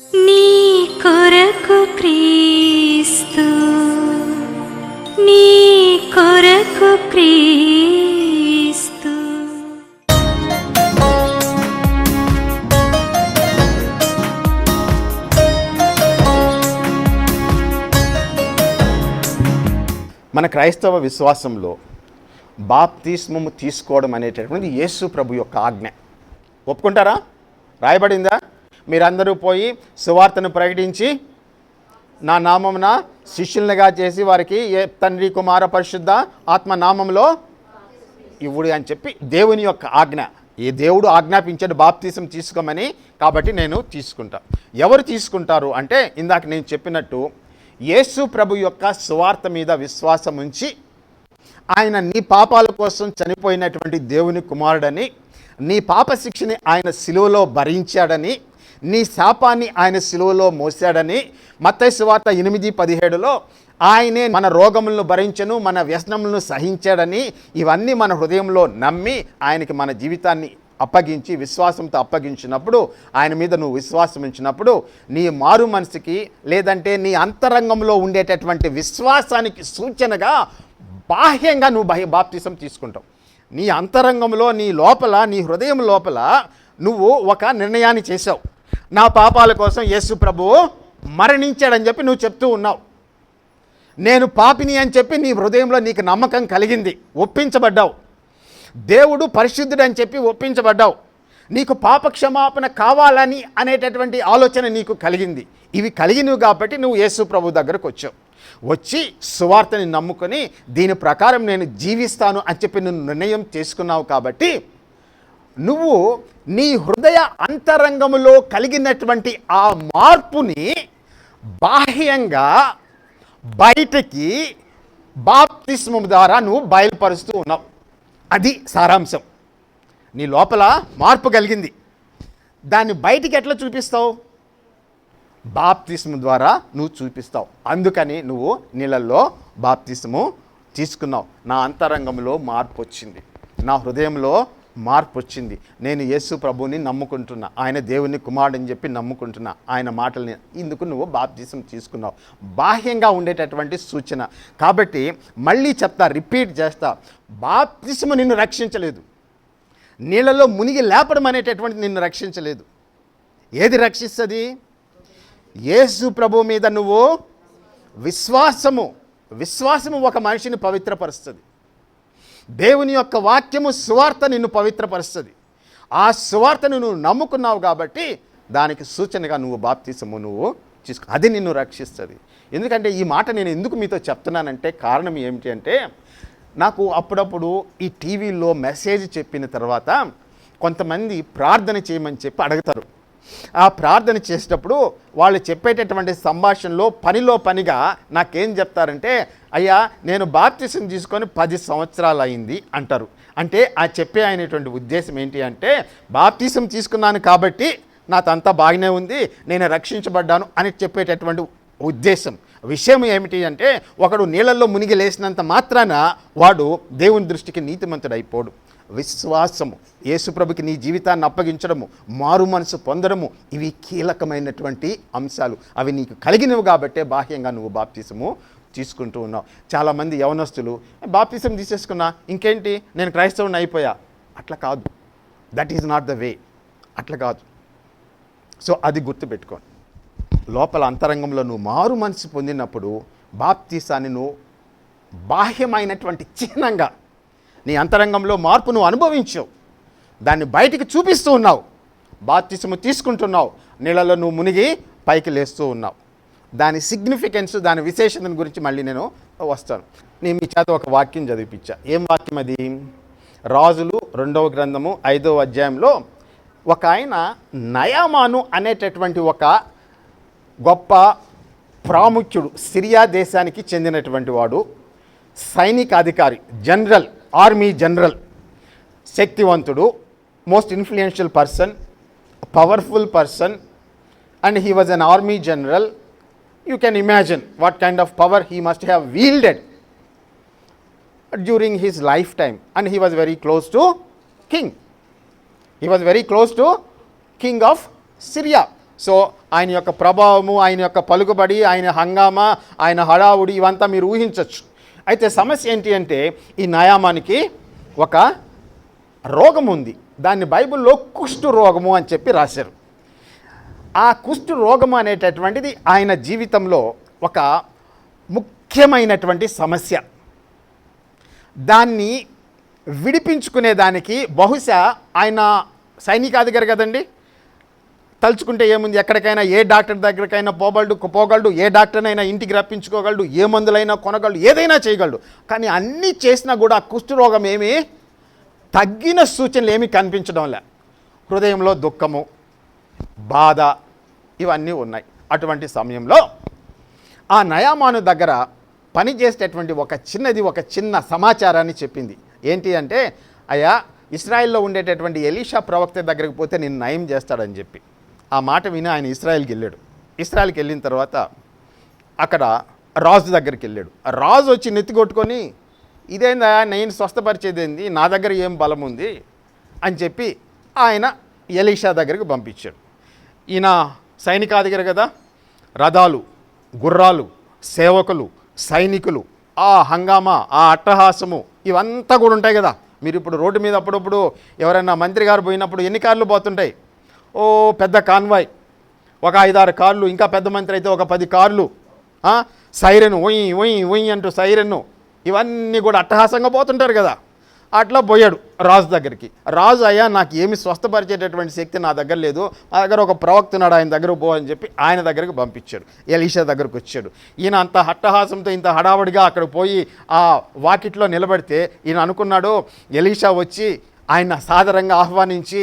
నీ కొరకు క్రీస్తు నీ కొరకు క్రీస్తు. మన క్రైస్తవ విశ్వాసంలో బాప్తిస్మము తీసుకోవడం అనేటటువంటిది యేసు ప్రభు యొక్క ఆజ్ఞ. ఒప్పుకుంటారా? రాయబడిందా? మీరందరూ పోయి సువార్తను ప్రకటించి నా నామమున శిష్యులనిగా చేసి వారికి ఏ తండ్రి కుమార పరిశుద్ధ ఆత్మ నామంలో ఇవ్వుడు అని చెప్పి దేవుని యొక్క ఆజ్ఞ. ఈ దేవుడు ఆజ్ఞాపించాడు బాప్తీసం తీసుకోమని కాబట్టి నేను తీసుకుంటా. ఎవరు తీసుకుంటారు అంటే ఇందాక నేను చెప్పినట్టు యేసు ప్రభు యొక్క సువార్త మీద విశ్వాసం ఉంచి ఆయన నీ పాపాల కోసం చనిపోయినటువంటి దేవుని కుమారుడని నీ పాప శిక్షని ఆయన సిలువలో భరించాడని నీ శాపాన్ని ఆయన సిలువలో మోసాడని మత్తయి సువార్త ఎనిమిది పదిహేడులో ఆయనే మన రోగములను భరించను మన వ్యసనములను సహించాడని ఇవన్నీ మన హృదయంలో నమ్మి ఆయనకి మన జీవితాన్ని అప్పగించి విశ్వాసంతో అప్పగించినప్పుడు ఆయన మీద నువ్వు విశ్వాసం ఉంచినప్పుడు నీ మారు మనసుకి లేదంటే నీ అంతరంగంలో ఉండేటటువంటి విశ్వాసానికి సూచనగా బాహ్యంగా నువ్వు బహి బాప్తిసం తీసుకుంటావు. నీ అంతరంగంలో నీ లోపల నీ హృదయం లోపల నువ్వు ఒక నిర్ణయాన్ని చేసావు నా పాపాల కోసం యేసు ప్రభువు మరణించాడని చెప్పి నువ్వు చెప్తూ ఉన్నావు. నేను పాపిని అని చెప్పి నీ హృదయంలో నీకు నమ్మకం కలిగింది. ఒప్పించబడ్డావు. దేవుడు పరిశుద్ధుడు అని చెప్పి ఒప్పించబడ్డావు. నీకు పాప క్షమాపణ కావాలని అనేటటువంటి ఆలోచన నీకు కలిగింది. ఇవి కలిగినవి కాబట్టి నువ్వు యేసు ప్రభు దగ్గరకు వచ్చావు. వచ్చి సువార్తని నమ్ముకొని దీని ప్రకారం నేను జీవిస్తాను అని చెప్పి నువ్వు నిర్ణయం చేసుకున్నావు కాబట్టి నువ్వు నీ హృదయ అంతరంగములో కలిగినటువంటి ఆ మార్పుని బాహ్యంగా బయటికి బాప్తిస్మం ద్వారా నువ్వు బయలుపరుస్తూ ఉన్నావు. అది సారాంశం. నీ లోపల మార్పు కలిగింది. దాన్ని బయటికి ఎట్లా చూపిస్తావు? బాప్తిస్ము ద్వారా నువ్వు చూపిస్తావు. అందుకని నువ్వు నీళ్ళల్లో బాప్తిస్ము తీసుకున్నావు. నా అంతరంగంలో మార్పు వచ్చింది. నా హృదయంలో మార్పు వచ్చింది. నేను యేసు ప్రభువుని నమ్ముకుంటున్నా. ఆయన దేవుని కుమారుడని చెప్పి నమ్ముకుంటున్నా. ఆయన మాటల్ని ఇందుకు నువ్వు బాప్తీసం తీసుకున్నావు. బాహ్యంగా ఉండేటటువంటి సూచన. కాబట్టి మళ్ళీ చెప్తా రిపీట్ చేస్తా. బాప్తిసము నిన్ను రక్షించలేదు. నీళ్ళలో మునిగి లేపడం అనేటటువంటి నిన్ను రక్షించలేదు. ఏది రక్షిస్తుంది? యేసు ప్రభు మీద నువ్వు విశ్వాసము విశ్వాసము ఒక మనిషిని పవిత్రపరుస్తుంది. దేవుని యొక్క వాక్యము సువార్త నిన్ను పవిత్రపరుస్తుంది. ఆ సువార్తను నువ్వు నమ్ముకున్నావు కాబట్టి దానికి సూచనగా నువ్వు బాప్తీసము నువ్వు తీసుకో అది నిన్ను రక్షిస్తుంది. ఎందుకంటే ఈ మాట నేను ఎందుకు మీతో చెప్తున్నానంటే కారణం ఏమిటి అంటే నాకు అప్పుడప్పుడు ఈ టీవీలో మెసేజ్ చెప్పిన తర్వాత కొంతమంది ప్రార్థన చేయమని చెప్పి అడుగుతారు. ఆ ప్రార్థన చేసేటప్పుడు వాళ్ళు చెప్పేటటువంటి సంభాషణలో పనిలో పనిగా నాకేం చెప్తారంటే అయ్యా నేను బాప్తిసం తీసుకొని పది సంవత్సరాలు అయింది అంటారు. అంటే ఆ చెప్పే అయినటువంటి ఉద్దేశం ఏంటి అంటే బాప్తిసం తీసుకున్నాను కాబట్టి నాకంతా బాగానే ఉంది నేను రక్షించబడ్డాను అని చెప్పేటటువంటి ఉద్దేశం. విషయం ఏమిటి అంటే ఒకడు నీళ్ళల్లో మునిగి లేచినంత మాత్రాన వాడు దేవుని దృష్టికి నీతిమంతుడైపోడు. విశ్వాసము యేసుప్రభుకి నీ జీవితాన్ని అప్పగించడము మారు మనసు పొందడము ఇవి కీలకమైనటువంటి అంశాలు. అవి నీకు కలిగినవి కాబట్టే బాహ్యంగా నువ్వు బాప్తిసము తీసుకుంటూ ఉన్నావు. చాలామంది యవనస్తులు బాప్తిసం తీసేసుకున్నా ఇంకేంటి? నేను క్రైస్తవుని అయిపోయా. అట్లా కాదు. That is not the way అట్లా కాదు. సో అది గుర్తుపెట్టుకోండి లోపల అంతరంగంలో నువ్వు మారు మనసు పొందినప్పుడు బాప్తీసాన్ని నువ్వు బాహ్యమైనటువంటి చిహ్నంగా నీ అంతరంగంలో మార్పును అనుభవించు. అనుభవించావు దాన్ని బయటికి చూపిస్తూ ఉన్నావు. బాప్తిసము తీసుకుంటున్నావు. నీళ్ళలో నువ్వు మునిగి పైకి లేస్తూ ఉన్నావు. దాని సిగ్నిఫికెన్స్ దాని విశేషతను గురించి మళ్ళీ నేను వస్తాను. నేను మీ చేత ఒక వాక్యం చదివిపించా. ఏం వాక్యం అది? రాజులు రెండవ గ్రంథము ఐదవ అధ్యాయంలో ఒక ఆయన నయామాను అనేటటువంటి ఒక గొప్ప ప్రాముఖ్యుడు సిరియా దేశానికి చెందినటువంటి వాడు సైనిక అధికారి జనరల్. ఆర్మీ జనరల్ శక్తివంతుడు most influential person powerful person and he was an army general you can imagine what kind of power he must have wielded during his life time and he was very close to king he was very close to king of syria so ఆయన యొక్క ప్రభావము ఆయన యొక్క పలుకుబడి ఆయన హంగామా ఆయన హడావుడి ఇవంతా మీరు ఊహించవచ్చు అయితే సమస్య ఏంటి అంటే ఈ నయామానికి ఒక రోగం ఉంది. దాన్ని బైబిల్లో కుష్టు రోగము అని చెప్పి రాశారు. ఆ కుష్టు రోగం అనేటటువంటిది ఆయన జీవితంలో ఒక ముఖ్యమైనటువంటి సమస్య. దాన్ని విడిపించుకునే దానికి బహుశా ఆయన సైనికాధికారి కదండి? తలుచుకుంటే ఏముంది? ఎక్కడికైనా ఏ డాక్టర్ దగ్గరికైనా పోగలడు పోగలడు ఏ డాక్టర్నైనా ఇంటికి రప్పించుకోగలడు ఏ మందులైనా కొనగలడు ఏదైనా చేయగలడు. కానీ అన్నీ చేసినా కూడా ఆ కుష్ఠరోగం ఏమీ తగ్గిన సూచనలు ఏమీ కనిపించడం లే. హృదయంలో దుఃఖము బాధ ఇవన్నీ ఉన్నాయి. అటువంటి సమయంలో ఆ నయామాను దగ్గర పనిచేసేటటువంటి ఒక చిన్నది ఒక చిన్న సమాచారాన్ని చెప్పింది. ఏంటి అంటే అయ్యా ఇస్రాయిల్లో ఉండేటటువంటి ఎలీషా ప్రవక్త దగ్గరికి పోతే నేను నయం చేస్తాడని చెప్పి. ఆ మాట విని ఆయన ఇస్రాయెల్కి వెళ్ళాడు. ఇస్రాయల్కి వెళ్ళిన తర్వాత అక్కడ రాజు దగ్గరికి వెళ్ళాడు. ఆ రాజు వచ్చి నెత్తి కొట్టుకొని ఇదేందా? నేను స్వస్థపరిచేదేంది? నా దగ్గర ఏం బలం ఉంది? అని చెప్పి ఆయన ఎలీషా దగ్గరికి పంపించాడు. ఈయన సైనికాధికారి కదా? రథాలు గుర్రాలు సేవకులు సైనికులు ఆ హంగామా ఆ అట్టహాసము ఇవంతా కూడా ఉంటాయి కదా. మీరు ఇప్పుడు రోడ్డు మీద అప్పుడప్పుడు ఎవరైనా మంత్రి గారు పోయినప్పుడు ఎన్ని కార్లు పోతుంటాయి? ఓ పెద్ద కాన్వాయ్. ఒక ఐదారు కార్లు ఇంకా పెద్ద మంత్రి అయితే ఒక పది కార్లు. సైరన్ ఒయ్యి ఒయ్యి ఒయ్యి అంటూ సైరన్ను ఇవన్నీ కూడా అట్టహాసంగా పోతుంటారు కదా. అట్లా పోయాడు రాజు దగ్గరికి. రాజు అయ్యా నాకు ఏమి స్వస్థపరిచేటటువంటి శక్తి నా దగ్గర లేదు. మా దగ్గర ఒక ప్రవక్త ఉన్నాడు ఆయన దగ్గర పో అని చెప్పి ఆయన దగ్గరికి పంపించాడు. ఎలీషా దగ్గరకు వచ్చాడు. ఈయన అంత హట్టహాసంతో ఇంత హడావడిగా అక్కడ పోయి ఆ వాకిట్లో నిలబడితే ఈయన అనుకున్నాడు ఎలీషా వచ్చి ఆయన సాదరంగా ఆహ్వానించి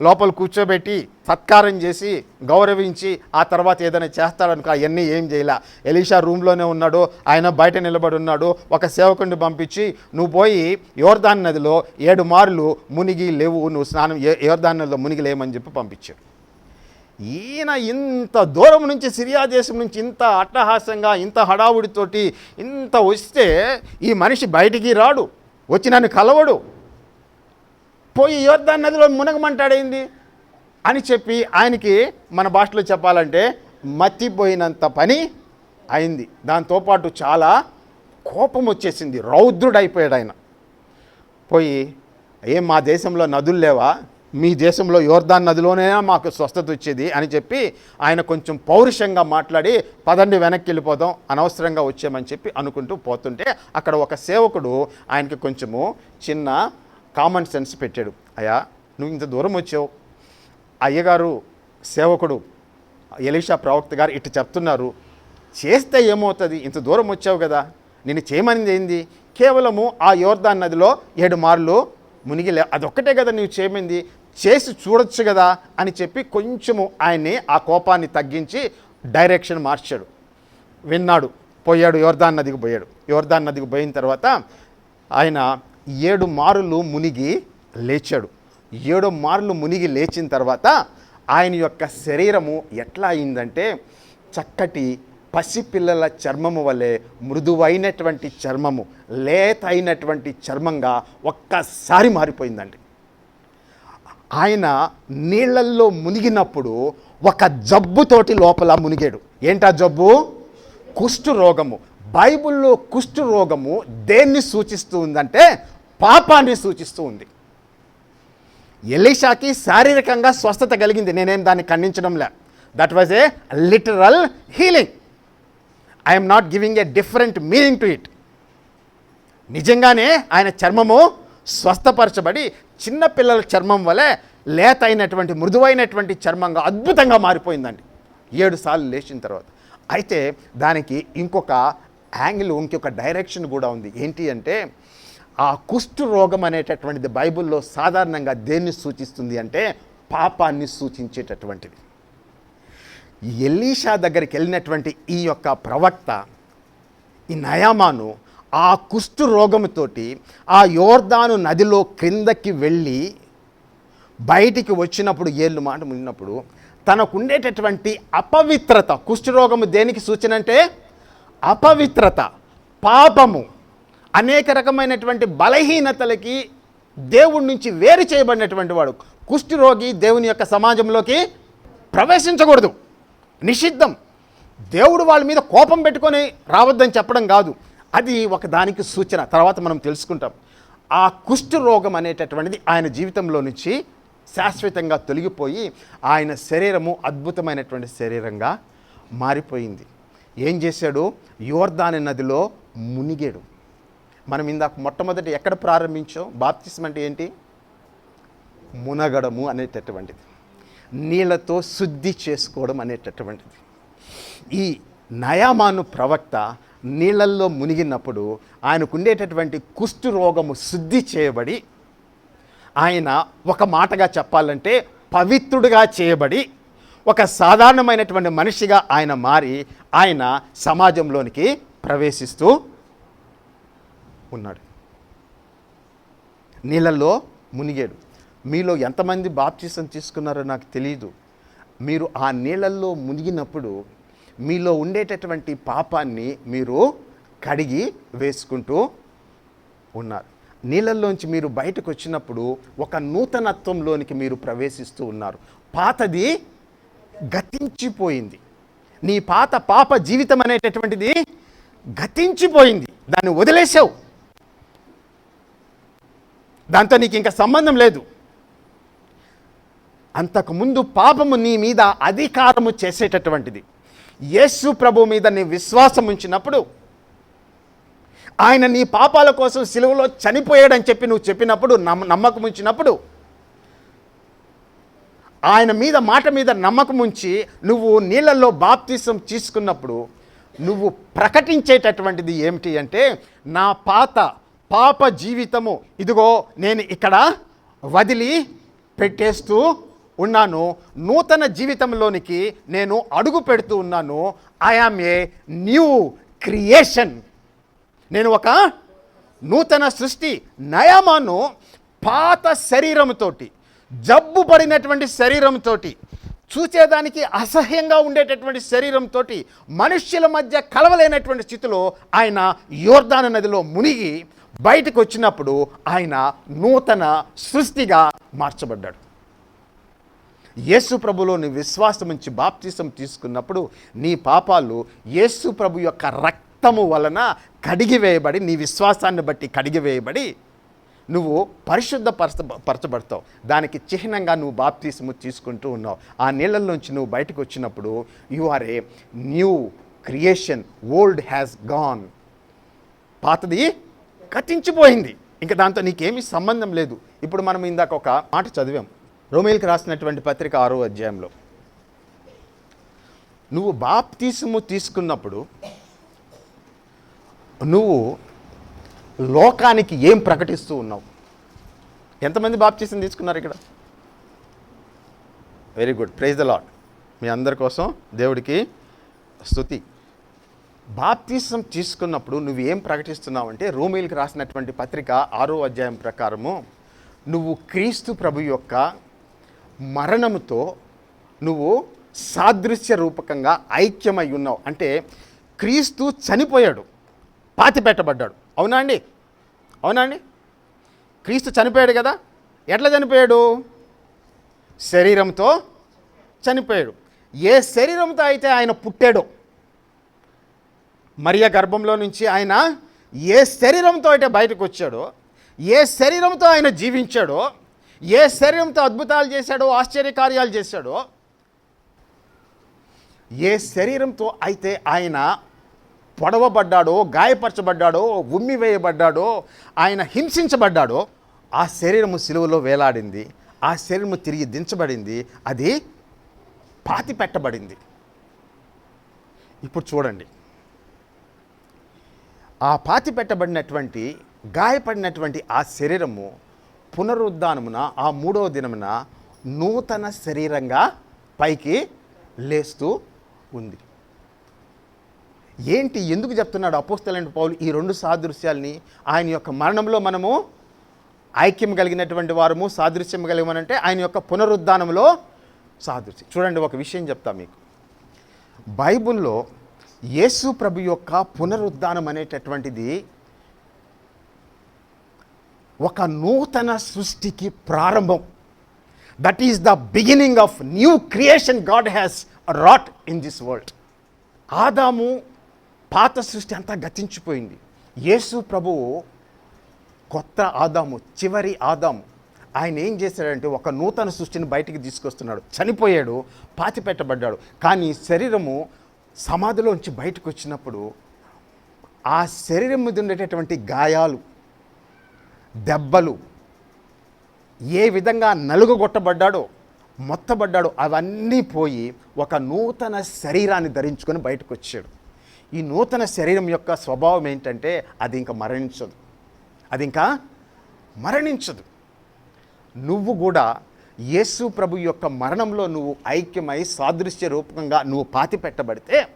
లోపల కూర్చోబెట్టి సత్కారం చేసి గౌరవించి ఆ తర్వాత ఏదైనా చేస్తాడనుకో అవన్నీ ఏం చేయలే. ఎలీషా రూమ్లోనే ఉన్నాడు ఆయన బయట నిలబడి ఉన్నాడు ఒక సేవకుడిని పంపించి నువ్వు పోయి యోర్దాన్ నదిలో ఏడు మార్లు మునిగి లేవు నువ్వు స్నానం ఏ- యోర్దాన్ నదిలో మునిగి లేమని చెప్పి పంపించాడు. ఈయన ఇంత దూరం నుంచి సిరియా దేశం నుంచి ఇంత అట్టహాసంగా ఇంత హడావుడితోటి ఇంత వస్తే ఈ మనిషి బయటికి రాడు వచ్చి నన్ను కలవడు. పోయి యోర్దాన్ నదిలో మునగమంటాడైంది? అని చెప్పి ఆయనకి మన భాషలో చెప్పాలంటే మత్తిపోయినంత పని అయింది. దాంతోపాటు చాలా కోపం వచ్చేసింది రౌద్రుడైపోయాడు ఆయన పోయి ఏం మా దేశంలో నదులు లేవా? మీ దేశంలో యోర్దాన్ నదిలోనే మాకు స్వస్థత వచ్చేది అని చెప్పి ఆయన కొంచెం పౌరుషంగా మాట్లాడి పదండి వెనక్కి వెళ్ళిపోదాం అనవసరంగా వచ్చామని చెప్పి అనుకుంటూ పోతుంటే అక్కడ ఒక సేవకుడు ఆయనకి కొంచెము చిన్న కామన్ సెన్స్ పెట్టాడు. అయ్యా నువ్వు ఇంత దూరం వచ్చావు. అయ్యగారు సేవకుడు ఎలీషా ప్రవక్త గారు ఇట్టు చెప్తున్నారు చేస్తే ఏమవుతుంది? ఇంత దూరం వచ్చావు కదా. నేను చేయమనింది ఏంది? కేవలము ఆ యోర్దాన్ నదిలో ఏడు మార్లు మునిగిలే. అదొక్కటే కదా నీవు చేయమంది. చేసి చూడొచ్చు కదా అని చెప్పి కొంచెము ఆయన్ని ఆ కోపాన్ని తగ్గించి డైరెక్షన్ మార్చాడు. విన్నాడు. పోయాడు యోర్దాన్ నదికి పోయాడు. యోర్దాన్ నదికి పోయిన తర్వాత ఆయన ఏడు మారులు మునిగి లేచాడు. ఏడు మార్లు మునిగి లేచిన తర్వాత ఆయన యొక్క శరీరము ఎట్లా అయిందంటే చక్కటి పసిపిల్లల చర్మము వలె మృదువైనటువంటి చర్మము లేత అయినటువంటి చర్మంగా ఒక్కసారి మారిపోయిందండి. ఆయన నీళ్ళల్లో మునిగినప్పుడు ఒక జబ్బుతోటి లోపల మునిగాడు. ఏంటా జబ్బు? కుష్టు రోగము బైబిల్లో కుష్టు రోగము దేన్ని సూచిస్తూ ఉందంటే పాపాన్ని సూచిస్తూ ఉంది. ఎలీషాకి శారీరకంగా స్వస్థత కలిగింది. నేనేం దాన్ని ఖండించడంలే. That was a literal healing I'm not giving a different meaning to it నిజంగానే ఆయన చర్మము స్వస్థపరచబడి చిన్నపిల్లల చర్మం వలె లేత అయినటువంటి మృదువైనటువంటి చర్మంగా అద్భుతంగా మారిపోయిందండి. ఏడు సార్లు లేచిన తర్వాత. అయితే దానికి ఇంకొక యాంగిల్ ఇంకొక డైరెక్షన్ కూడా ఉంది. ఏంటి అంటే ఆ కుష్టు రోగం అనేటటువంటిది బైబిల్లో సాధారణంగా దేన్ని సూచిస్తుంది అంటే పాపాన్ని సూచించేటటువంటిది. ఎలీషా దగ్గరికి వెళ్ళినటువంటి ఈ యొక్క ప్రవక్త ఈ నయామాను ఆ కుష్ఠు రోగముతోటి ఆ యోర్దాను నదిలో క్రిందకి వెళ్ళి బయటికి వచ్చినప్పుడు ఏళ్ళు మాట ఉన్నప్పుడు తనకుండేటటువంటి అపవిత్రత కుష్ఠరోగము దేనికి సూచన అంటే అపవిత్రత పాపము. అనేక రకమైనటువంటి బలహీనతలకి దేవుడి నుంచి వేరు చేయబడినటువంటి వాడు. కుష్ఠరోగి దేవుని యొక్క సమాజంలోకి ప్రవేశించకూడదు. నిషిద్ధం. దేవుడు వాళ్ళ మీద కోపం పెట్టుకొని రావద్దని చెప్పడం కాదు. అది ఒక దానికి సూచన. తర్వాత మనం తెలుసుకుంటాం. ఆ కుష్ఠ రోగం అనేటటువంటిది ఆయన జీవితంలో నుంచి శాశ్వతంగా తొలగిపోయి ఆయన శరీరము అద్భుతమైనటువంటి శరీరంగా మారిపోయింది. ఏం చేశాడు? యోర్దాని నదిలో మునిగాడు. మనం ఇందాక మొట్టమొదటి ఎక్కడ ప్రారంభించాం? బాప్తిసం అంటే ఏంటి? మునగడము అనేటటువంటిది. నీళ్ళతో శుద్ధి చేసుకోవడం అనేటటువంటిది. ఈ నయామాను ప్రవక్త నీళ్ళల్లో మునిగినప్పుడు ఆయనకు ఉండేటటువంటి కుష్టు రోగము శుద్ధి చేయబడి ఆయన ఒక మాటగా చెప్పాలంటే పవిత్రుడిగా చేయబడి ఒక సాధారణమైనటువంటి మనిషిగా ఆయన మారి ఆయన సమాజంలోనికి ప్రవేశిస్తూ ఉన్నాడు. నీళ్ళల్లో మునిగాడు. మీలో ఎంతమంది బాప్తీసం తీసుకున్నారో నాకు తెలియదు మీరు ఆ నీళ్ళల్లో మునిగినప్పుడు మీలో ఉండేటటువంటి పాపాన్ని మీరు కడిగి వేసుకుంటూ ఉన్నారు. నీళ్ళల్లోంచి మీరు బయటకు వచ్చినప్పుడు ఒక నూతనత్వంలోనికి మీరు ప్రవేశిస్తూ ఉన్నారు. పాతది గతించిపోయింది. నీ పాత పాప జీవితం అనేటటువంటిది గతించిపోయింది. దాన్ని వదిలేసావు దాంతో నీకు ఇంకా సంబంధం లేదు. అంతకుముందు పాపము నీ మీద అధికారము చేసేటటువంటిది. యేసు ప్రభు మీద నీ విశ్వాసం ఉంచినప్పుడు ఆయన నీ పాపాల కోసం సిలువలో చనిపోయాడని చెప్పి నువ్వు చెప్పినప్పుడు నమ్మ నమ్మకం ఉంచినప్పుడు ఆయన మీద మాట మీద నమ్మకం ఉంచి నువ్వు నీళ్ళల్లో బాప్తీసం తీసుకున్నప్పుడు నువ్వు ప్రకటించేటటువంటిది ఏమిటి అంటే నా పాత పాప జీవితము. ఇదిగో నేను ఇక్కడ వదిలి పెట్టేస్తూ ఉన్నాను. నూతన జీవితంలోనికి నేను అడుగు పెడుతూ ఉన్నాను. ఐఆమ్ ఏ న్యూ క్రియేషన్ నేను ఒక నూతన సృష్టి నయమాను పాత శరీరంతోటి జబ్బు పడినటువంటి శరీరంతో చూసేదానికి అసహ్యంగా ఉండేటటువంటి శరీరంతో మనుష్యుల మధ్య కలవలేనటువంటి స్థితిలో ఆయన యోర్దాన నదిలో మునిగి బయటకు వచ్చినప్పుడు ఆయన నూతన సృష్టిగా మార్చబడ్డాడు. యేసు ప్రభులో నీ విశ్వాసం నుంచి బాప్తిసం తీసుకున్నప్పుడు నీ పాపాలు యేసు ప్రభు యొక్క రక్తము వలన కడిగివేయబడి నీ విశ్వాసాన్ని బట్టి కడిగివేయబడి నువ్వు పరిశుద్ధ పరచ పరచబడతావు. దానికి చిహ్నంగా నువ్వు బాప్తీసము తీసుకుంటూ ఉన్నావు. ఆ నీళ్ళల్లోంచి నువ్వు బయటకు వచ్చినప్పుడు you are a new creation old has gone పాతది కట్టించిపోయింది ఇంకా దాంతో నీకేమీ సంబంధం లేదు. ఇప్పుడు మనం ఇందాక ఒక మాట చదివాం. రోమేల్కి రాసినటువంటి పత్రిక ఆరో అధ్యాయంలో. నువ్వు బాప్తీసము తీసుకున్నప్పుడు నువ్వు లోకానికి ఏం ప్రకటిస్తూ ఉన్నావు? ఎంతమంది బాప్తీసం తీసుకున్నారు ఇక్కడ? Very good praise the Lord మీ అందరి కోసం దేవుడికి స్తుతి. బాప్తీసం తీసుకున్నప్పుడు నువ్వు ఏం ప్రకటిస్తున్నావు అంటే రోమిల్కి రాసినటువంటి పత్రిక ఆరో అధ్యాయం ప్రకారము నువ్వు క్రీస్తు ప్రభు యొక్క మరణముతో నువ్వు సాదృశ్య రూపకంగా ఐక్యమై ఉన్నావు. అంటే క్రీస్తు చనిపోయాడు పాతి పెట్టబడ్డాడు అవునా అండి? అవునా అండి? క్రీస్తు చనిపోయాడు కదా? ఎట్లా చనిపోయాడు? శరీరంతో చనిపోయాడు. ఏ శరీరంతో అయితే ఆయన పుట్టాడో మరియ గర్భంలో నుంచి ఆయన ఏ శరీరంతో అయితే బయటకు వచ్చాడో ఏ శరీరంతో ఆయన జీవించాడో ఏ శరీరంతో అద్భుతాలు చేశాడో ఆశ్చర్యకార్యాలు చేశాడో ఏ శరీరంతో అయితే ఆయన పొడవబడ్డాడో గాయపరచబడ్డాడో ఉమ్మి వేయబడ్డాడో ఆయన హింసించబడ్డాడో ఆ శరీరము సిలువలో వేలాడింది ఆ శరీరము తిరిగి దించబడింది అది పాతి పెట్టబడింది ఇప్పుడు చూడండి. ఆ పాతి పెట్టబడినటువంటి గాయపడినటువంటి ఆ శరీరము పునరుద్ధానమున ఆ మూడవ దినమున నూతన శరీరంగా పైకి లేస్తూ ఉంది. ఏంటి? ఎందుకు చెప్తున్నాడు అపోస్తలైన పౌలు ఈ రెండు సాదృశ్యాల్ని? ఆయన యొక్క మరణంలో మనము ఐక్యం కలిగినటువంటి వారము సాదృశ్యం కలిగమనంటే ఆయన యొక్క పునరుద్ధానంలో సాదృశ్యం. చూడండి ఒక విషయం చెప్తా మీకు. బైబిల్లో యేసు ప్రభు యొక్క పునరుద్ధానం అనేటటువంటిది ఒక నూతన సృష్టికి ప్రారంభం. That is the beginning of new creation God has wrought in this world ఆదాము పాత సృష్టి అంతా గతించిపోయింది. యేసు ప్రభువు కొత్త ఆదాము చివరి ఆదాము. ఆయన ఏం చేశాడంటే ఒక నూతన సృష్టిని బయటికి తీసుకొస్తున్నాడు. చనిపోయాడు పాతి పెట్టబడ్డాడు కానీ శరీరము సమాధిలోంచి బయటకు వచ్చినప్పుడు ఆ శరీరం మీద ఉండేటటువంటి గాయాలు దెబ్బలు ఏ విధంగా నలుగుగొట్టబడ్డాడో మొత్తబడ్డాడో అవన్నీ పోయి ఒక నూతన శరీరాన్ని ధరించుకొని బయటకు వచ్చాడు. ఈ నూతన శరీరం యొక్క స్వభావం ఏంటంటే అది ఇంకా మరణించదు. అది ఇంకా మరణించదు. నువ్వు కూడా యేసు ప్రభు యొక్క మరణంలో నువ్వు ఐక్యమై సాదృశ్య రూపకంగా నువ్వు పాతి పెట్టబడితే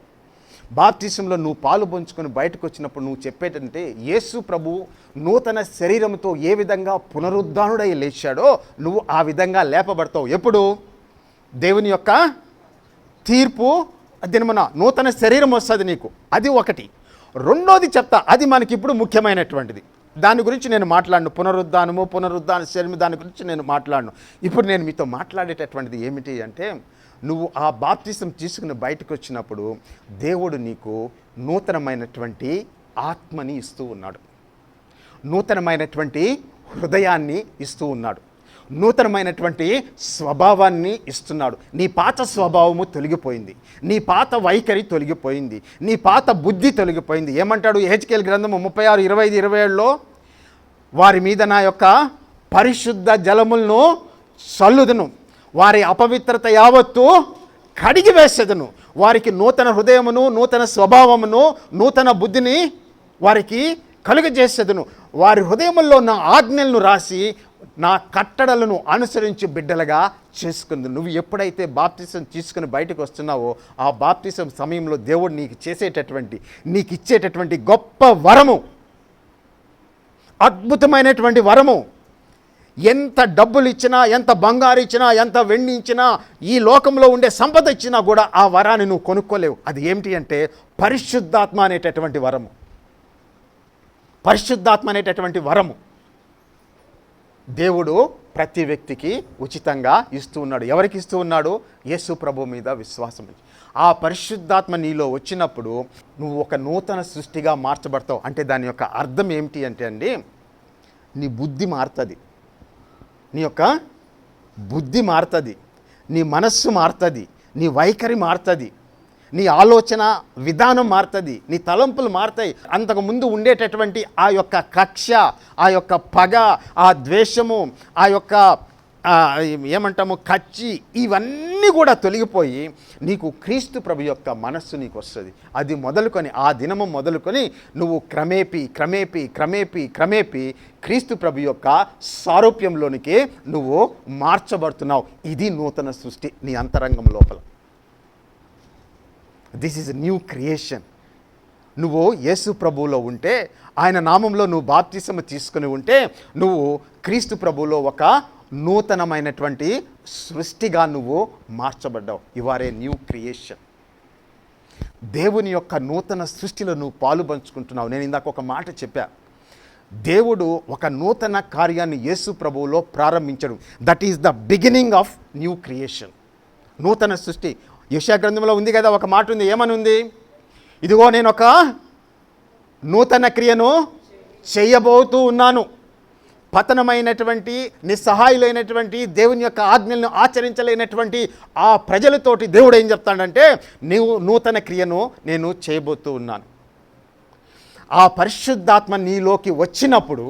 బాప్తిసంలో నువ్వు పాలు పంచుకొని బయటకు వచ్చినప్పుడు నువ్వు చెప్పేటంటే యేసు ప్రభు నూతన శరీరంతో ఏ విధంగా పునరుద్ధానుడై లేచాడో నువ్వు ఆ విధంగా లేపబడతావు. ఎప్పుడు? దేవుని యొక్క తీర్పు దినమున నూతన శరీరం వస్తుంది నీకు. అది ఒకటి. రెండోది చెప్తా అది మనకి ఇప్పుడు ముఖ్యమైనటువంటిది. దాని గురించి నేను మాట్లాడను. పునరుద్ధానము పునరుద్ధాన శరీరం దాని గురించి నేను మాట్లాడను. ఇప్పుడు నేను మీతో మాట్లాడేటటువంటిది ఏమిటి అంటే నువ్వు ఆ బాప్తిసం తీసుకుని బయటకు వచ్చినప్పుడు దేవుడు నీకు నూతనమైనటువంటి ఆత్మని ఇస్తూ ఉన్నాడు. నూతనమైనటువంటి హృదయాన్ని ఇస్తూ ఉన్నాడు. నూతనమైనటువంటి స్వభావాన్ని ఇస్తున్నాడు. నీ పాత స్వభావము తొలగిపోయింది. నీ పాత వైఖరి తొలగిపోయింది. నీ పాత బుద్ధి తొలగిపోయింది. ఏమంటాడు హెచ్కేల్ గ్రంథము ముప్పై ఆరు ఇరవై ఐదు ఇరవై ఏడులో వారి మీద నా యొక్క పరిశుద్ధ జలములను చల్లుదును. వారి అపవిత్రత యావత్తు కడిగి వేసేదను. వారికి నూతన హృదయమును నూతన స్వభావమును నూతన బుద్ధిని వారికి కలుగజేసేదను. వారి హృదయముల్లో నా ఆజ్ఞలను రాసి నా కట్టడలను అనుసరించి బిడ్డలుగా చేసుకుంది. నువ్వు ఎప్పుడైతే బాప్తిసం తీసుకుని బయటకు వస్తున్నావో ఆ బాప్తిసం సమయంలో దేవుడు నీకు చేసేటటువంటి నీకు ఇచ్చేటటువంటి గొప్ప వరము. అద్భుతమైనటువంటి వరము. ఎంత డబ్బులు ఇచ్చినా ఎంత బంగారు ఇచ్చినా ఎంత వెండి ఇచ్చినా ఈ లోకంలో ఉండే సంపద ఇచ్చినా కూడా ఆ వరాన్ని నువ్వు కొనుక్కోలేవు. అది ఏమిటి అంటే పరిశుద్ధాత్మ అనేటటువంటి వరము. పరిశుద్ధాత్మ అనేటటువంటి వరము. దేవుడు ప్రతి వ్యక్తికి ఉచితంగా ఇస్తూ ఉన్నాడు. ఎవరికి ఇస్తూ ఉన్నాడు? యేసు ప్రభు మీద విశ్వాసం ఆ పరిశుద్ధాత్మ నీలో వచ్చినప్పుడు నువ్వు ఒక నూతన సృష్టిగా మార్చబడతావు. అంటే దాని యొక్క అర్థం ఏమిటి అంటే అండి నీ బుద్ధి మారుతుంది. నీ యొక్క బుద్ధి మారుతుంది. నీ మనస్సు మారుతుంది. నీ వైఖరి మారుతుంది. నీ ఆలోచన విధానం మారుతుంది నీ తలంపులు మారుతాయి. అంతకు ముందు ఉండేటటువంటి ఆ యొక్క కక్ష ఆ యొక్క పగ ఆ ద్వేషము ఆ యొక్క ఏమంటాము కచ్చి ఇవన్నీ కూడా తొలగిపోయి నీకు క్రీస్తు ప్రభు యొక్క మనస్సు నీకు వస్తుంది. అది మొదలుకొని ఆ దినము మొదలుకొని నువ్వు క్రమేపీ క్రమేపీ క్రమేపీ క్రమేపీ క్రీస్తు ప్రభు యొక్క సారూప్యంలోనికి నువ్వు మార్చబడుతున్నావు. ఇది నూతన సృష్టి నీ అంతరంగం లోపల. దిస్ ఈజ్ న్యూ క్రియేషన్ నువ్వు యేసు ప్రభువులో ఉంటే ఆయన నామంలో నువ్వు బాప్తిసం తీసుకుని ఉంటే నువ్వు క్రీస్తు ప్రభువులో ఒక నూతనమైనటువంటి సృష్టిగా నువ్వు మార్చబడ్డావు. You are a new creation దేవుని యొక్క నూతన సృష్టిలో నువ్వు పాలు పంచుకుంటున్నావు. నేను ఇందాక ఒక మాట చెప్పా. దేవుడు ఒక నూతన కార్యాన్ని యేసు ప్రభువులో ప్రారంభించడు. That is the beginning of new creation నూతన సృష్టి. యశా గ్రంథంలో ఉంది కదా ఒక మాట ఉంది. ఏమని ఉంది ఇదిగో నేను ఒక నూతన క్రియను చేయబోతూ ఉన్నాను. పతనమైనటువంటి నిస్సహాయులైనటువంటి దేవుని యొక్క ఆజ్ఞలను ఆచరించలేనటువంటి ఆ ప్రజలతోటి దేవుడు ఏం చెప్తాడంటే నీవు నూతన క్రియను నేను చేయబోతూ ఉన్నాను. ఆ పరిశుద్ధాత్మ నీలోకి వచ్చినప్పుడు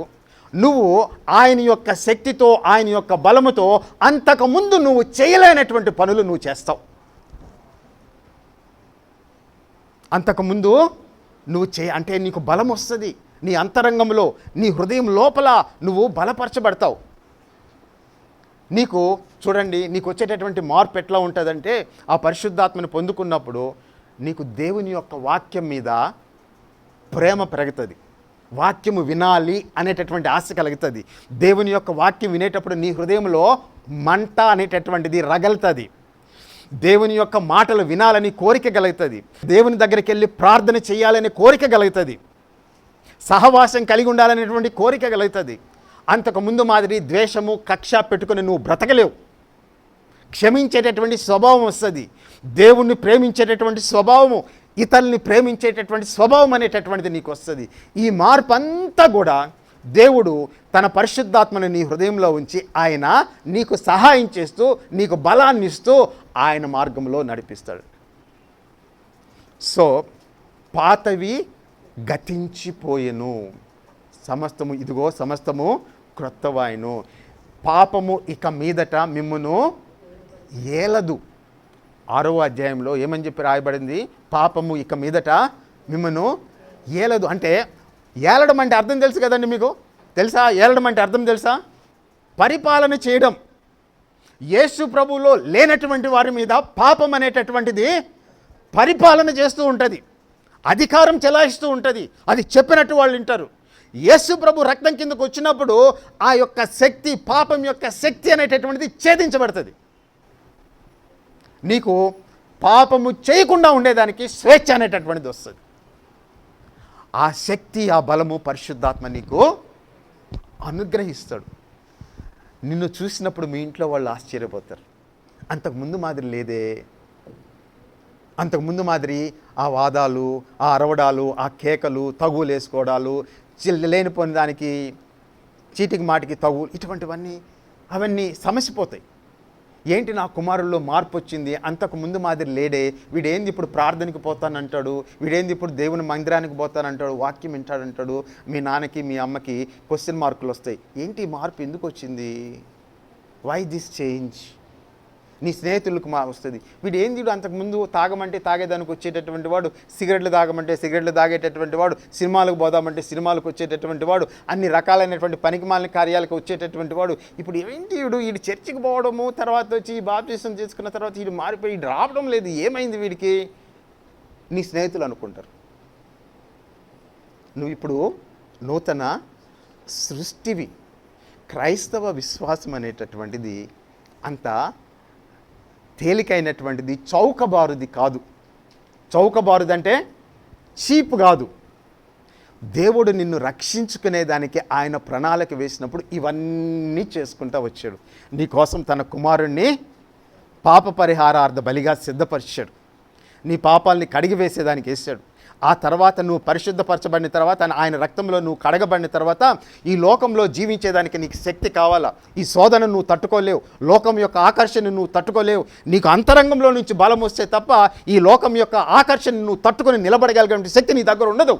నువ్వు ఆయన యొక్క శక్తితో ఆయన యొక్క బలముతో అంతకుముందు నువ్వు చేయలేనటువంటి పనులు నువ్వు చేస్తావు. అంతకుముందు నువ్వు చే అంటే నీకు బలం వస్తుంది. నీ అంతరంగంలో నీ హృదయం లోపల నువ్వు బలపరచబడతావు. నీకు చూడండి నీకు వచ్చేటటువంటి మార్పు ఎట్లా ఉంటుందంటే ఆ పరిశుద్ధాత్మని పొందుకున్నప్పుడు నీకు దేవుని యొక్క వాక్యం మీద ప్రేమ పెరుగుతుంది. వాక్యము వినాలి అనేటటువంటి ఆశ కలుగుతుంది. దేవుని యొక్క వాక్యం వినేటప్పుడు నీ హృదయంలో మంట అనేటటువంటిది రగలుతుంది. దేవుని యొక్క మాటలు వినాలని కోరిక కలుగుతుంది దేవుని దగ్గరికి వెళ్ళి ప్రార్థన చేయాలనే కోరిక కలుగుతుంది సహవాసం కలిగి ఉండాలనేటువంటి కోరిక కలుగుతుంది అంతకు ముందు మాదిరి ద్వేషము కక్ష పెట్టుకుని నువ్వు బ్రతకలేవు. క్షమించేటటువంటి స్వభావం వస్తుంది. దేవుణ్ణి ప్రేమించేటటువంటి స్వభావము ఇతరుల్ని ప్రేమించేటటువంటి స్వభావం అనేటటువంటిది నీకు వస్తుంది. ఈ మార్పు అంతా కూడా దేవుడు తన పరిశుద్ధాత్మను నీ హృదయంలో ఉంచి ఆయన నీకు సహాయం చేస్తూ నీకు బలాన్ని ఇస్తూ ఆయన మార్గంలో నడిపిస్తాడు. సో పాతవి గతించిపోయెను. సమస్తము ఇదిగో సమస్తము క్రొత్తవాయను. పాపము ఇక మీదట మిమ్మును ఏలదు. ఆరవ అధ్యాయంలో ఏమని చెప్పి రాయబడింది? పాపము ఇక మీదట మిమ్మను ఏలదు. అంటే ఏలడం అంటే అర్థం తెలుసు కదండి మీకు? తెలుసా? ఏలడం అంటే అర్థం తెలుసా? పరిపాలన చేయడం. యేసు ప్రభువులో లేనటువంటి వారి మీద పాపం అనేటటువంటిది పరిపాలన చేస్తూ ఉంటుంది. అధికారం చెలాయిస్తూ ఉంటుంది. అది చెప్పినట్టు వాళ్ళు వింటారు. యేసు ప్రభు రక్తం కిందకు వచ్చినప్పుడు ఆ యొక్క శక్తి పాపం యొక్క శక్తి అనేటటువంటిది ఛేదించబడుతుంది. నీకు పాపము చేయకుండా ఉండేదానికి స్వేచ్ఛ అనేటటువంటిది వస్తుంది. ఆ శక్తి ఆ బలము పరిశుద్ధాత్మ నీకు అనుగ్రహిస్తాడు. నిన్ను చూసినప్పుడు మీ ఇంట్లో వాళ్ళు ఆశ్చర్యపోతారు. అంతకుముందు మాదిరి లేదే. అంతకుముందు మాదిరి ఆ వాదాలు ఆ అరవడాలు ఆ కేకలు తగులు వేసుకోవడాలు లేనిపోని దానికి చీటికి మాటికి తగు ఇటువంటివన్నీ అవన్నీ సమసిపోతాయి. ఏంటి నా కుమారుల్లో మార్పు వచ్చింది? అంతకు ముందు మాదిరి లేడే. వీడేంది ఇప్పుడు ప్రార్థనకి పోతానంటాడు? వీడేంది ఇప్పుడు దేవుని మందిరానికి పోతానంటాడు? వాక్యం వింటాడంటాడు? మీ నాన్నకి మీ అమ్మకి క్వశ్చన్ మార్కులు వస్తాయి. ఏంటి మార్పు? ఎందుకు వచ్చింది? వై దిస్ చేంజ్ నీ స్నేహితులకు మా వస్తుంది. వీడు ఏంది వీడు అంతకుముందు తాగమంటే తాగేదానికి వచ్చేటటువంటి వాడు సిగరెట్లు తాగమంటే సిగరెట్లు తాగేటటువంటి వాడు సినిమాలకు పోదామంటే సినిమాలకు వచ్చేటటువంటి వాడు అన్ని రకాలైనటువంటి పనికిమాలిన కార్యాలకు వచ్చేటటువంటి వాడు. ఇప్పుడు ఏంటి వీడు వీడు చర్చికి పోవడము తర్వాత వచ్చి బాప్తీసం చేసుకున్న తర్వాత వీడు మారిపోయి వీడు రావడం లేదు. ఏమైంది వీడికి? నీ స్నేహితులు అనుకుంటారు. నువ్వు ఇప్పుడు నూతన సృష్టివి క్రైస్తవ విశ్వాసం అనేటటువంటిది అంతా తేలికైనటువంటిది చౌకబారుది కాదు. చౌకబారుది అంటే చీప్ కాదు. దేవుడు నిన్ను రక్షించుకునేదానికి ఆయన ప్రణాళిక వేసినప్పుడు ఇవన్నీ చేసుకుంటా వచ్చాడు. నీకోసం తన కుమారుణ్ణి పాప పరిహారార్థ బలిగా సిద్ధపరిచాడు. నీ పాపాలని కడిగి వేసేదానికి వేసాడు. ఆ తర్వాత నువ్వు పరిశుద్ధపరచబడిన తర్వాత ఆయన రక్తంలో నువ్వు కడగబడిన తర్వాత ఈ లోకంలో జీవించేదానికి నీకు శక్తి కావాలా? ఈ శోధన నువ్వు తట్టుకోలేవు. లోకం యొక్క ఆకర్షణ నువ్వు తట్టుకోలేవు. నీకు అంతరంగంలో నుంచి బలం వస్తే తప్ప ఈ లోకం యొక్క ఆకర్షణ నువ్వు తట్టుకొని నిలబడగలిగే శక్తి నీ దగ్గర ఉండదు.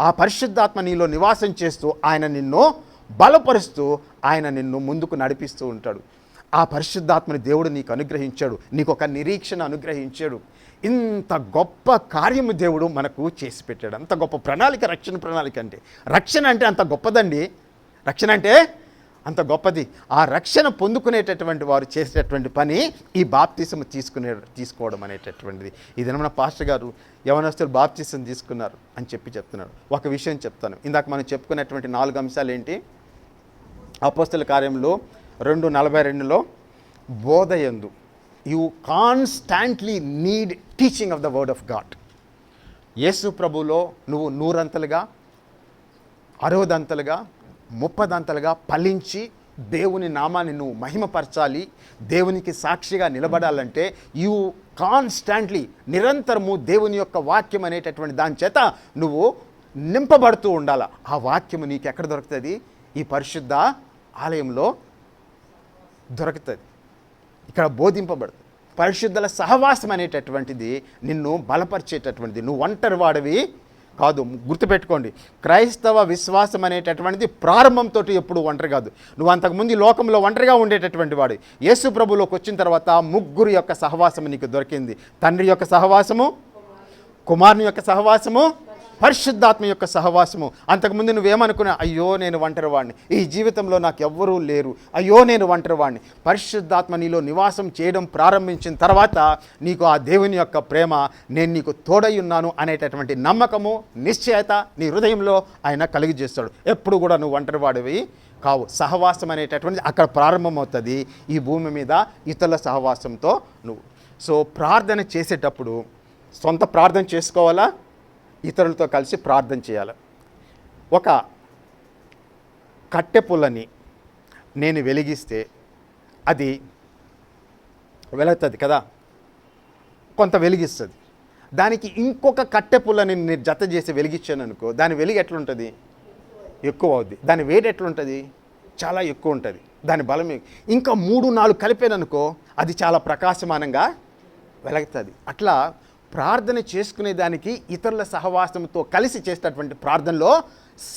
ఆ పరిశుద్ధాత్మ నీలో నివాసం చేస్తూ ఆయన నిన్ను బలపరుస్తూ ఆయన నిన్ను ముందుకు నడిపిస్తూ ఉంటాడు. ఆ పరిశుద్ధాత్మని దేవుడు నీకు అనుగ్రహించాడు. నీకు ఒక నిరీక్షణ అనుగ్రహించాడు. ఇంత గొప్ప కార్యము దేవుడు మనకు చేసి పెట్టాడు. అంత గొప్ప ప్రణాళిక రక్షణ ప్రణాళిక అంటే. రక్షణ అంటే అంత గొప్పదండి. రక్షణ అంటే అంత గొప్పది. ఆ రక్షణ పొందుకునేటటువంటి వారు చేసేటటువంటి పని ఈ బాప్తిసం తీసుకునే తీసుకోవడం అనేటటువంటిది. ఇది మన పాస్టర్ గారు యవనస్తులు బాప్తిసం తీసుకున్నారు అని చెప్పి చెప్తున్నాడు ఒక విషయం చెప్తాను. ఇందాక మనం చెప్పుకునేటువంటి నాలుగు అంశాలు ఏంటి? అపోస్తుల కార్యంలో రెండు నలభై రెండులో బోధయందు you constantly need teaching of the word of God Yesu ప్రభులో నువ్వు నూరంతలుగా అరవదంతలుగా ముప్పదంతలుగా ఫలించి దేవుని నామాన్ని నువ్వు మహిమపరచాలి దేవునికి సాక్షిగా నిలబడాలంటే యు కాన్స్టాంట్లీ నిరంతరము దేవుని యొక్క వాక్యం అనేటటువంటి దాని చేత నువ్వు నింపబడుతూ ఉండాలి. ఆ వాక్యము నీకు ఎక్కడ దొరుకుతుంది? ఈ పరిశుద్ధ ఆలయంలో దొరుకుతుంది. ఇక్కడ బోధింపబడుతుంది. పరిశుద్ధుల సహవాసం అనేటటువంటిది నిన్ను బలపరిచేటటువంటిది. నువ్వు ఒంటరి వాడివి కాదు. గుర్తుపెట్టుకోండి. క్రైస్తవ విశ్వాసం అనేటటువంటిది ప్రారంభంతో ఎప్పుడు ఒంటరి కాదు. నువ్వు అంతకుముందు లోకంలో ఒంటరిగా ఉండేటటువంటి వాడు. యేసు ప్రభులోకి వచ్చిన తర్వాత ముగ్గురు యొక్క సహవాసము నీకు దొరికింది. తండ్రి యొక్క సహవాసము కుమారుని యొక్క సహవాసము పరిశుద్ధాత్మ యొక్క సహవాసము. అంతకుముందు నువ్వేమనుకున్నా అయ్యో నేను ఒంటరివాడిని ఈ జీవితంలో నాకు ఎవ్వరూ లేరు. అయ్యో నేను ఒంటరివాడిని పరిశుద్ధాత్మ నీలో నివాసం చేయడం ప్రారంభించిన తర్వాత నీకు ఆ దేవుని యొక్క ప్రేమ నేను నీకు తోడై ఉన్నాను అనేటటువంటి నమ్మకము నిశ్చయత నీ హృదయంలో ఆయన కలిగజేస్తాడు. ఎప్పుడు కూడా నువ్వు ఒంటరివాడివి కావు. సహవాసం అనేటటువంటిది అక్కడ ప్రారంభమవుతుంది. ఈ భూమి మీద ఇతరుల సహవాసంతో నువ్వు. సో ప్రార్థన చేసేటప్పుడు సొంత ప్రార్థన చేసుకోవాలా? ఇతరులతో కలిసి ప్రార్థన చేయాలి. ఒక కట్టె పుల్లని నేను వెలిగిస్తే అది వెలుగుతుంది కదా? కొంత వెలిగిస్తుంది. దానికి ఇంకొక కట్టె పుల్లని నేను జత చేసి వెలిగించాను అనుకో దాని వెలుగు ఎట్లుంటుంది? ఎక్కువ అవుద్ది. దాని వేడి ఎట్లుంటుంది? చాలా ఎక్కువ ఉంటుంది. దాని బలం ఇంకా మూడు నాలుగు కలిపాననుకో అది చాలా ప్రకాశమానంగా వెలుగుతుంది. అట్లా ప్రార్థన చేసుకునేదానికి ఇతరుల సహవాసంతో కలిసి చేసేటటువంటి ప్రార్థనలో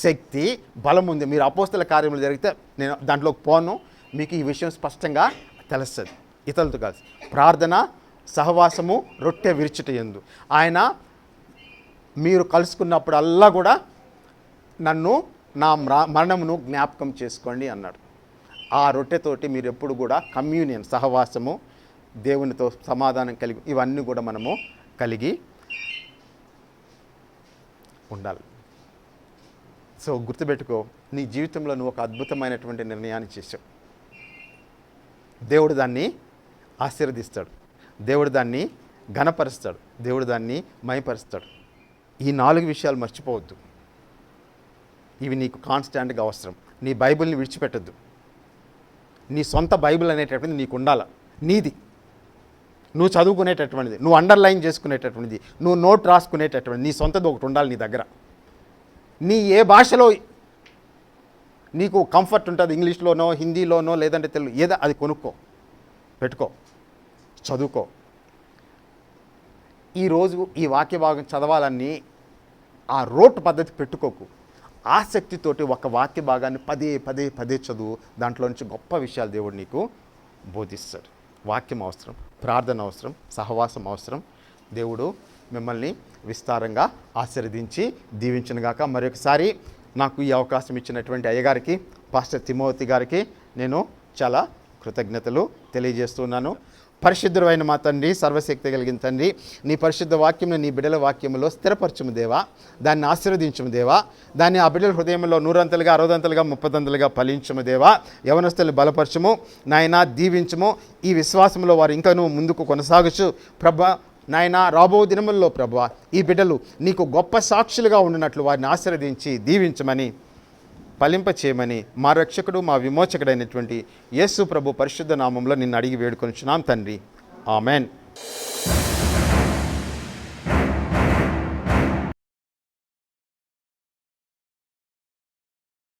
శక్తి బలం ఉంది. మీరు అపోస్తల కార్యములు జరిగితే నేను దాంట్లోకి పోను. మీకు ఈ విషయం స్పష్టంగా తెలుస్తుంది. ఇతరులతో కలిసి. ప్రార్థన సహవాసము రొట్టె విరుచుట ఎందు. ఆయన మీరు కలుసుకున్నప్పుడల్లా కూడా నన్ను నా మరణమును జ్ఞాపకం చేసుకోండి అన్నాడు. ఆ రొట్టెతోటి మీరు ఎప్పుడు కూడా కమ్యూనియన్ సహవాసము దేవునితో సమాధానం కలిగి ఇవన్నీ కూడా మనము కలిగి ఉండాలి. సో గుర్తుపెట్టుకో నీ జీవితంలో నువ్వు ఒక అద్భుతమైనటువంటి నిర్ణయాన్ని చేసావు దేవుడు దాన్ని ఆశీర్వదిస్తాడు. దేవుడు దాన్ని ఘనపరుస్తాడు. దేవుడు దాన్ని మయపరుస్తాడు ఈ నాలుగు విషయాలు మర్చిపోవద్దు. ఇవి నీకు కాన్స్టాంట్గా అవసరం. నీ బైబిల్ని విడిచిపెట్టద్దు. నీ సొంత బైబిల్ అనేటటువంటిది నీకు ఉండాలి నీది. నువ్వు చదువుకునేటటువంటిది నువ్వు అండర్లైన్ చేసుకునేటటువంటిది నువ్వు నోట్ రాసుకునేటటువంటిది నీ సొంతది ఒకటి ఉండాలి నీ దగ్గర. నీ ఏ భాషలో నీకు కంఫర్ట్ ఉంటుంది ఇంగ్లీష్లోనో హిందీలోనో లేదంటే తెలుగు ఏదో అది కొనుక్కో పెట్టుకో చదువుకో. ఈరోజు ఈ వాక్య భాగం చదవాలని ఆ రోట్ పద్ధతి పెట్టుకోకు. ఆసక్తితోటి ఒక వాక్య భాగాన్ని పదే పదే పదే చదువు దాంట్లో నుంచి గొప్ప విషయాలు దేవుడు నీకు బోధిస్తాడు. వాక్యం అవసరం. ప్రార్థన అవసరం సహవాసం అవసరం. దేవుడు మిమ్మల్ని విస్తారంగా ఆశీర్వదించి దీవించనుగాక. మరొకసారి నాకు ఈ అవకాశం ఇచ్చినటువంటి అయ్యగారికి పాస్టర్ తిమోతి గారికి నేను చాలా కృతజ్ఞతలు తెలియజేస్తున్నాను. పరిశుద్ధమైన మా తండ్రి సర్వశక్తి కలిగిన తండ్రి నీ పరిశుద్ధ వాక్యం నీ బిడ్డల వాక్యంలో స్థిరపరచుము దేవా. దాన్ని ఆశీర్వదించుము దేవా. దాన్ని ఆ బిడ్డల హృదయంలో నూరంతలుగా అరవదంతలుగా ముప్పదంతలుగా ఫలించము దేవా. యవనస్తులు బలపరచము నాయన దీవించము. ఈ విశ్వాసంలో వారు ఇంకనూ ముందుకు కొనసాగచ్చు ప్రభ నాయన రాబో దినముల్లో ప్రభ ఈ బిడ్డలు నీకు గొప్ప సాక్షులుగా ఉండినట్లు వారిని ఆశీర్వదించి దీవించమని ఫలింప చేయమని మా రక్షకుడు మా విమోచకుడైనటువంటి యేసు ప్రభు పరిశుద్ధ నామంలో నిన్ను అడిగి వేడుకొనిచున్నాం తండ్రి. ఆమెన్.